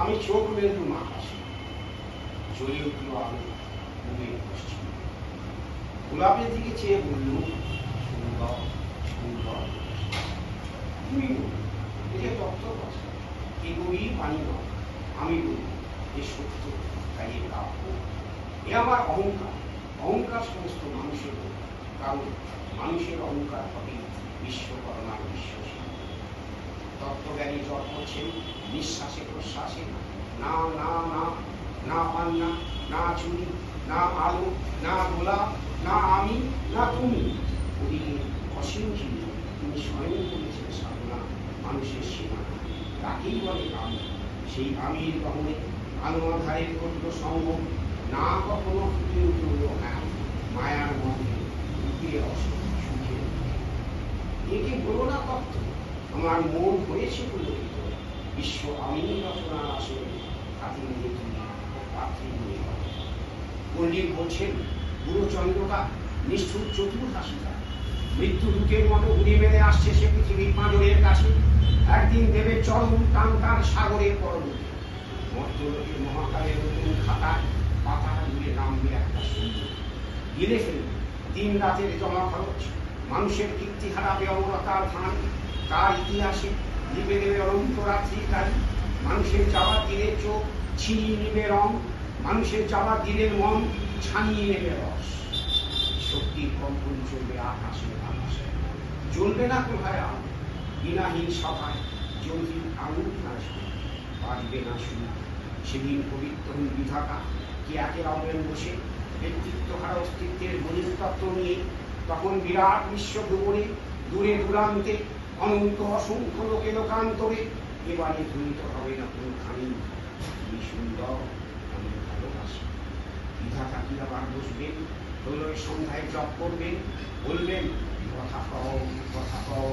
আমি চোখ মেলুম আকাশে জ্বলে উঠল আলো ঘুমিয়ে পশ্চিম গোলাপের দিকে চেয়ে বলল সুন্দর সুন্দর। তুমি এটা তত্ত্ব কথা পানি নয় আমি বলি এ সত্য তাই এ কাব্য এ আমার অহংকার। অহংকার সমস্ত মানুষের। কারণ মানুষের অহংকার হবে বিশ্বকর্মার বিশ্বাসী তত্ত্বজ্ঞানী জপ করছেন নিঃশ্বাসে প্রশ্বাসে না। না না না পান্না, না চুরি, না আলো, না গোলাপ না আমি, না তুমি। অসীম চিহ্ন তিনি স্বয়ং করেছেন সাধনা, মানুষের সীমা তাকেই বলে আমি সেই আমির গহনে আলো আধারের করল সঙ্গ না কখনো ফুটে উঠল হ্যাঁ মায়ার মধ্যে লুকিয়ে অসুখ সুখে একে বলো না তত্ত্ব আমার মন হয়েছে পুলকিত বিশ্ব আমি রচনার আসলে হাতে নিয়ে তুমি পাত্রে নিয়ে। পণ্ডিত বলছেন গুরুচন্দ্রটা নিষ্ঠুর চতুর হাসিটা মৃত্যু দূতের মতো উড়ে মেরে আসছে সে পৃথিবীর পাঁজরের কাছে। একদিন দেবে চরম টান সাগরের পরবর্তী মর্তলোকের মহাকালের নতুন খাতায় পাতা নামবে একটা সুন্দর। গিলে ফেলবে দিন রাতের জমা খরচ। মানুষের কীর্তি অমরতার ধান তার ইতিহাসে লিপে দেবে অনন্ত রাত্রি তাই মানুষের যাওয়ার দিনের চোখ ছিনিয়ে নেবে রং, মানুষের যাওয়ার দিনের মন ছানিয়ে নেবে রস। শক্তির কম্পন চলবে আকাশে আকাশে জ্বলবে না কোথায় আলো, বিনাহীন সভায় জ্যোতির আঙুল ঝুলে বাজবে না শুনে সেদিন পবিত্র বিধাতা, কি একে রবেন বসে, ব্যক্তিত্ব হারা অস্তিত্বের বলিতত্ত্ব নিয়ে তখন বিরাট বিশ্ব ভ্রমণে দূরে দূরান্তে অনন্ত অসংখ্য লোকে লোকান্তরে এবারে ধ্বনিত হবে না কোনখানি? কি সুন্দর, আমি ভালোবাসি। বিধাতা কি আবার বসবেন প্রলয় সন্ধ্যায় জপ করবেন, বলবেন, কথা কথা কও।